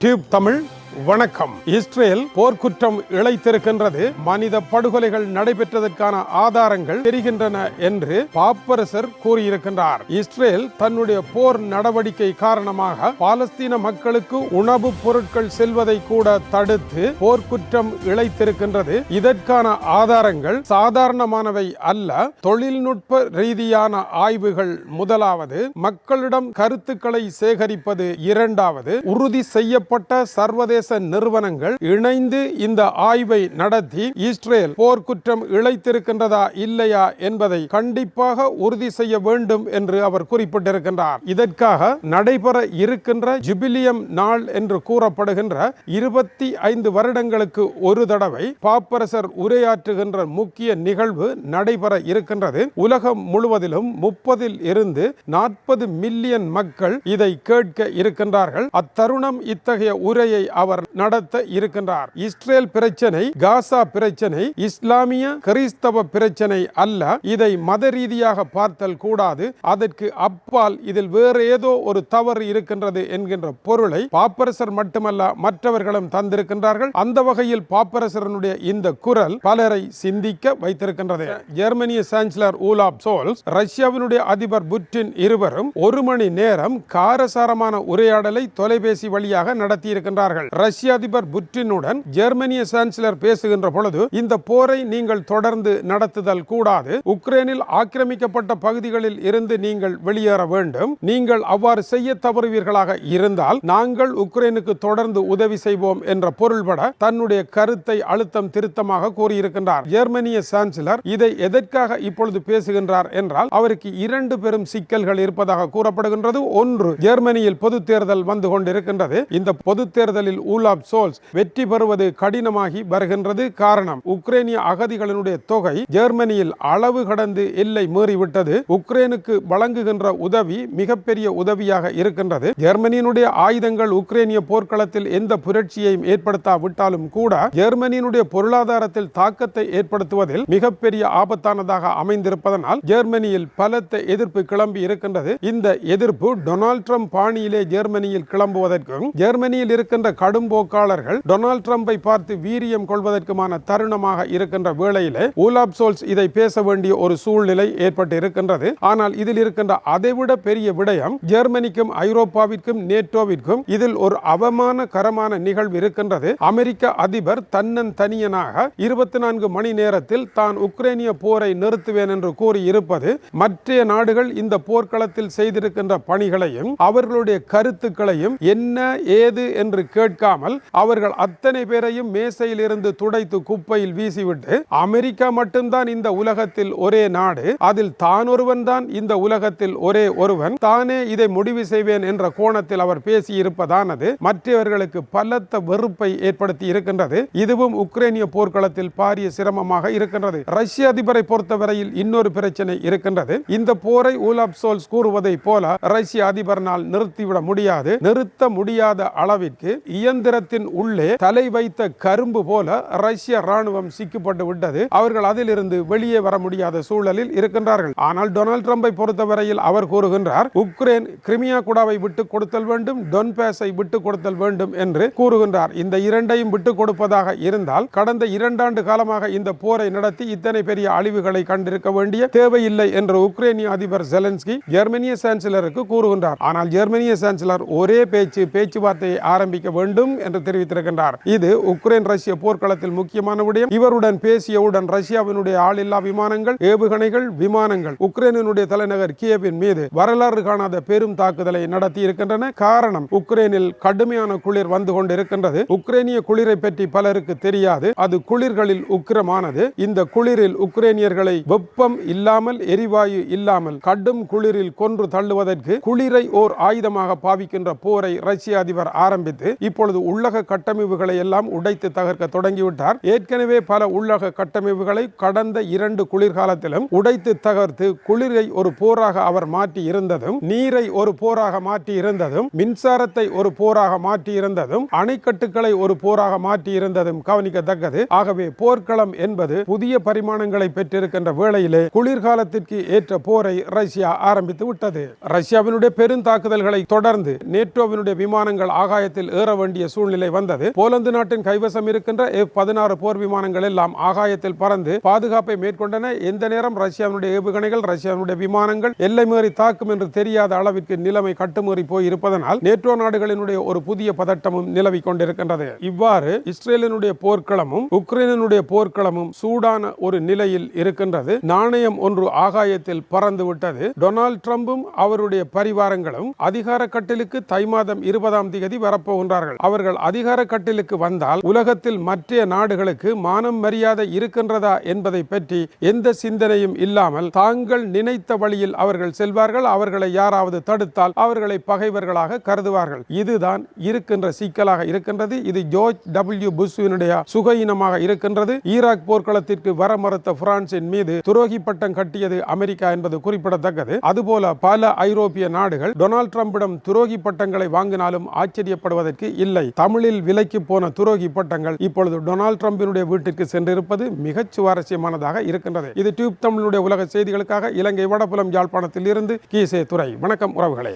Tube Tamil வணக்கம். Israel போர்க்குற்றம் இழைத்திருக்கின்றது. மனித படுகொலைகள் நடைபெற்றதற்கான ஆதாரங்கள் தெரிகின்றன என்று பாப்பரசர் கூறியிருக்கின்றார். இஸ்ரேல் தன்னுடைய போர் நடவடிக்கை காரணமாக பாலஸ்தீன மக்களுக்கு உணவுப் பொருட்கள் செல்வதை கூட தடுத்து போர்க்குற்றம் இழைத்திருக்கின்றது. இதற்கான ஆதாரங்கள் சாதாரணமானவை அல்ல தொழில்நுட்ப ரீதியான ஆய்வுகள் முதலாவது மக்களிடம் கருத்துக்களை சேகரிப்பது இரண்டாவது உறுதி செய்யப்பட்ட சர்வதேச நிறுவனங்கள் இணைந்து இந்த ஆய்வை நடத்தி இஸ்ரேல் போர்க்குற்றம் இழைத்திருக்கின்றதா இல்லையா என்பதை கண்டிப்பாக உறுதி செய்ய வேண்டும் என்று அவர் குறிப்பிட்டிருக்கின்றார். இதற்காக நடைபெற இருக்கின்ற ஜுபிலியம் நாள் என்று கூறப்படுகின்ற இருபத்தி ஐந்து வருடங்களுக்கு ஒரு தடவை பாப்பரசர் உரையாற்றுகின்ற முக்கிய நிகழ்வு நடைபெற இருக்கின்றது. உலகம் முழுவதிலும் முப்பதில் இருந்து நாற்பது மில்லியன் மக்கள் இதை கேட்க இருக்கின்றார்கள். அத்தருணம் இத்தகைய உரையை அவர் நடத்த இருக்கின்றார். இஸ்ரேல் பிரச்சனை காசா பிரச்சனை இஸ்லாமிய கிறிஸ்தவ பிரச்சனை அல்ல. இதை மத ரீதியாக பார்த்தல் கூடாது. அதற்கு அப்பால் இதில் வேறு ஏதோ ஒரு தவறு இருக்கின்றது என்கின்ற பொருளை பாப்பரசர் மட்டுமல்ல மற்றவர்களும் தந்திருக்கின்றார்கள். அந்த வகையில் பாப்பரசரனுடைய இந்த குரல் பலரை சிந்திக்க வைத்திருக்கின்றது. ஜெர்மனிய சான்சலர் ஊலாப் சோல்ஸ் ரஷ்யாவினுடைய அதிபர் புட்டின் இருவரும் ஒரு மணி நேரம் காரசாரமான உரையாடலை தொலைபேசி வழியாக நடத்தியிருக்கின்றார்கள். ரஷ்ய அதிபர் புட்டினுடன் ஜெர்மனிய சான்சலர் பேசுகின்ற பொழுது இந்த போரை நீங்கள் தொடர்ந்து நடத்துதல் கூடாது. உக்ரைனில் ஆக்கிரமிக்கப்பட்ட பகுதிகளில் இருந்து நீங்கள் வெளியேற வேண்டும். நீங்கள் அவ்வாறு செய்ய தவறுவீர்களாக இருந்தால் நாங்கள் உக்ரைனுக்கு தொடர்ந்து உதவி செய்வோம் என்ற பொருள்பட தன்னுடைய கருத்தை அழுத்தம் திருத்தமாக கூறியிருக்கின்றார். ஜெர்மனிய சான்சலர் இதை எதற்காக இப்பொழுது பேசுகின்றார் என்றால் அவருக்கு இரண்டு பெரும் சிக்கல்கள் இருப்பதாக கூறப்படுகின்றது. ஒன்று ஜெர்மனியில் பொது தேர்தல் வந்து கொண்டிருக்கின்றது. இந்த பொது தேர்தலில் ஊலாப் சோல்ஸ் வெற்றி பெறுவது கடினமாகி வருகின்றது காரணம். உக்ரைனிய அகதிகளினுடைய தொகை ஜெர்மனியில் அளவு கடந்து எல்லை மீறிவிட்டது. உக்ரைனுக்கு வழங்குகின்ற உதவி மிகப்பெரிய உதவியாக இருக்கின்றது. ஜெர்மனியினுடைய ஆயுதங்கள் உக்ரைனிய போர்க்களத்தில் எந்த புரட்சியையும் ஏற்படுத்தாவிட்டாலும் கூட ஜெர்மனியினுடைய பொருளாதாரத்தில் தாக்கத்தை ஏற்படுத்துவதில் மிகப்பெரிய ஆபத்தானதாக அமைந்திருப்பதனால் ஜெர்மனியில் பலத்த எதிர்ப்பு கிளம்பி இருக்கின்றது. இந்த எதிர்ப்பு டொனால்ட் ட்ரம்ப் பாணியிலே ஜெர்மனியில் கிளம்புவதற்கும் ஜெர்மனியில் இருக்கின்ற கடும்போக்காளர்கள் டொனால்ட் ட்ரம்பை பார்த்து வீரியம் கொள்வதற்குமான தருணமாக இருக்கின்ற வேளையிலே ஊலாப் சோல்ஸ் இதை பேச வேண்டிய ஒரு சூழ்நிலை ஏற்பட்டு இருக்கின்றது ஆனால் இதில் இருக்கின்ற அதைவிட பெரிய விடயம் ஜெர்மனிக்கும் ஐரோப்பாவிற்கும் நேட்டோவிற்கும் இதில் ஒரு அவமானகரமான நிகழ்வு இருக்கின்றது. அமெரிக்க அதிபர் தன்னன் தனியனாக இருபத்தி நான்கு மணி நேரத்தில் தான் உக்ரைனிய போரை நிறுத்துவேன் என்று கூறியிருப்பது மற்ற நாடுகள் இந்த போர்க்களத்தில் செய்திருக்கின்ற பணிகளையும் அவர்களுடைய கருத்துக்களையும் என்ன ஏது என்று கேட்க கேட்காமல் அவர்கள் அத்தனை பேரையும் மேசையில் இருந்து துடைத்து குப்பையில் வீசிவிட்டு அமெரிக்கா மட்டும்தான் இந்த உலகத்தில் ஒரே நாடு. அதில் தான் ஒருவன் தான் இந்த உலகத்தில் ஒரே ஒருவன். தானே இதை முடிவு செய்வேன் என்ற கோணத்தில் அவர் பேசியிருப்பதானது மற்றவர்களுக்கு பலத்த வெறுப்பை ஏற்படுத்தி இருக்கின்றது. இதுவும் உக்ரைனிய போர்க்களத்தில் பாரிய சிரமமாக இருக்கின்றது. ரஷ்ய அதிபரை பொறுத்தவரையில் இன்னொரு பிரச்சனை இருக்கின்றது. இந்த போரை ஊலாப் சோல்ஸ் கூறுவதை போல ரஷ்ய அதிபரனால் நிறுத்திவிட முடியாது. நிறுத்த முடியாத அளவிற்கு இயந்திரத்தின் உள்ளே தலை வைத்த கரும்பு போல ரஷ்ய ராணுவம் சிக்கப்பட்டு விட்டது. அவர்கள் அதிலிருந்து வெளியே வர முடியாத சூழலில் இருக்கின்றார்கள். ஆனால் டொனால்ட் ட்ரம்பை பொறுத்தவரையில் அவர் கூறுகின்றார் உக்ரைன் கிரிமியா குடாவை விட்டு கொடுத்தல் வேண்டும் டொன்பேஸை விட்டு கொடுத்தல் வேண்டும் என்று கூறுகின்றார். இந்த இரண்டையும் விட்டுக் கொடுப்பதாக இருந்தால் கடந்த இரண்டாண்டு காலமாக இந்த போரை நடத்தி இத்தனை பெரிய அழிவுகளை கண்டிருக்க வேண்டிய தேவையில்லை என்று உக்ரைனிய அதிபர் ஜெலன்ஸ்கி ஜெர்மனிய சான்சலருக்கு கூறுகின்றார். ஆனால் ஜெர்மனிய சான்சலர் ஒரே பேச்சு பேச்சுவார்த்தையை ஆரம்பிக்க வேண்டும். என்று தெரிவித்திருக்கின்றார். இது உக்ரைன் ரஷ்ய போர்க்களத்தில் முக்கியமான விடயம். இவருடன் பேசியவுடன் ரஷ்யாவினுடைய ஆளில்லா விமானங்கள் ஏவுகணைகள் விமானங்கள் உக்ரைனினுடைய தலைநகர் கியவின் மீது வரலாறு காணாத பெரும் தாக்குதலை நடத்தி இருக்கின்றன காரணம் உக்ரைனில் கடுமையான குளிர் வந்து கொண்டிருக்கின்றது. உக்ரைனிய குளிரை பற்றி பலருக்கு தெரியாது. அது குளிர்களில் உக்கிரமானது. இந்த குளிரில் உக்ரைனியர்களை வெப்பம் இல்லாமல் எரிவாயு இல்லாமல் கடும் குளிரில் கொன்று தள்ளுவதற்கு குளிரை ஓர் ஆயுதமாக பாவிக்கின்ற போரை ரஷ்ய அதிபர் ஆரம்பித்து இப்பொழுது உள்ளக கட்டமைப்புகளை எல்லாம் உடைத்து தகர்க்க தொடங்கிவிட்டார். ஏற்கனவே பல உள்ளக கட்டமைப்புகளை கடந்த இரண்டு குளிர்காலத்திலும் உடைத்து தகர்த்து குளிரை ஒரு போராக அவர் மாற்றி இருந்ததும் நீரை ஒரு போராக மாற்றி இருந்ததும் மின்சாரத்தை ஒரு போராக மாற்றி இருந்ததும் அணைக்கட்டுகளை ஒரு போராக மாற்றி இருந்ததும் கவனிக்கத்தக்கது. ஆகவே போர்க்களம் என்பது புதிய பரிமாணங்களை பெற்றிருக்கின்ற வேளையிலே குளிர்காலத்திற்கு ஏற்ற போரை ரஷ்யா ஆரம்பித்து விட்டது. ரஷ்யாவினுடைய பெருந்தாக்குதல்களை தொடர்ந்து நேட்டோவினுடைய விமானங்கள் ஆகாயத்தில் ஏற வேண்டிய சூழ்நிலை வந்தது. போலந்து நாட்டின் கைவசம் இருக்கின்ற எஃப் பதினாறு போர் விமானங்கள் எல்லாம் ஆகாயத்தில் பறந்து பாதுகாப்பை மேற்கொண்டன. எந்த நேரம் ரஷ்யாவினுடைய ஏவுகணைகள் ரஷ்யாவினுடைய விமானங்கள் எல்லை மீறி தாக்கும் என்று தெரியாத அளவிற்கு நிலைமை கட்டுமீறி போய் இருப்பதனால் நேட்டோ நாடுகளினுடைய ஒரு புதிய பதட்டமும் நிலவி கொண்டிருக்கின்றது. இவ்வாறு இஸ்ரேலினுடைய போர்க்களமும் உக்ரைனுடைய போர்க்களமும் சூடான ஒரு நிலையில் இருக்கின்றது. நாணயம் ஒன்று ஆகாயத்தில் பறந்து விட்டது. டொனால்ட் ட்ரம்பும் அவருடைய பரிவாரங்களும் அதிகார கட்டிலுக்கு தை மாதம் இருபதாம் தேதி வரப்போகின்றார்கள். அவர்கள் அதிகார கட்டிலுக்கு வந்தால் உலகத்தில் மற்ற நாடுகளுக்கு மானம் மரியாதை இருக்கின்றதா என்பதை பற்றி எந்த சிந்தனையும் இல்லாமல் தாங்கள் நினைத்த வழியில் அவர்கள் செல்வார்கள். அவர்களை யாராவது தடுத்தால் அவர்களை பகைவர்களாக கருதுவார்கள். இதுதான் இருக்கின்ற சிக்கலாக இருக்கின்றது. இது ஜோர்ஜ் டபிள்யூ புஷ்வினுடைய சுகையினமாக இருக்கின்றது. ஈராக் போர்க்களத்திற்கு வர மறுத்த பிரான்சின் மீது துரோகி பட்டம் கட்டியது அமெரிக்கா என்பது குறிப்பிடத்தக்கது. அதுபோல பல ஐரோப்பிய நாடுகள் டொனால்ட் ட்ரம்பிடம் துரோகி பட்டங்களை வாங்கினாலும் ஆச்சரியப்படுவதற்கு இல்லை. தமிழில் விலைக்கு போன துரோகி பட்டங்கள் இப்பொழுது டொனால்ட் டிரம்பினுடைய வீட்டிற்கு சென்றிருப்பது மிகச் சுவாரஸ்யமானதாக இருக்கின்றது. இது டியூப் தமிழுடைய உலக செய்திகளுக்காக இலங்கை வடபுலம் யாழ்ப்பாணத்தில் இருந்து கீசே துறை வணக்கம் உறவுகளே.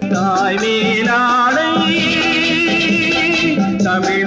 தமிழ்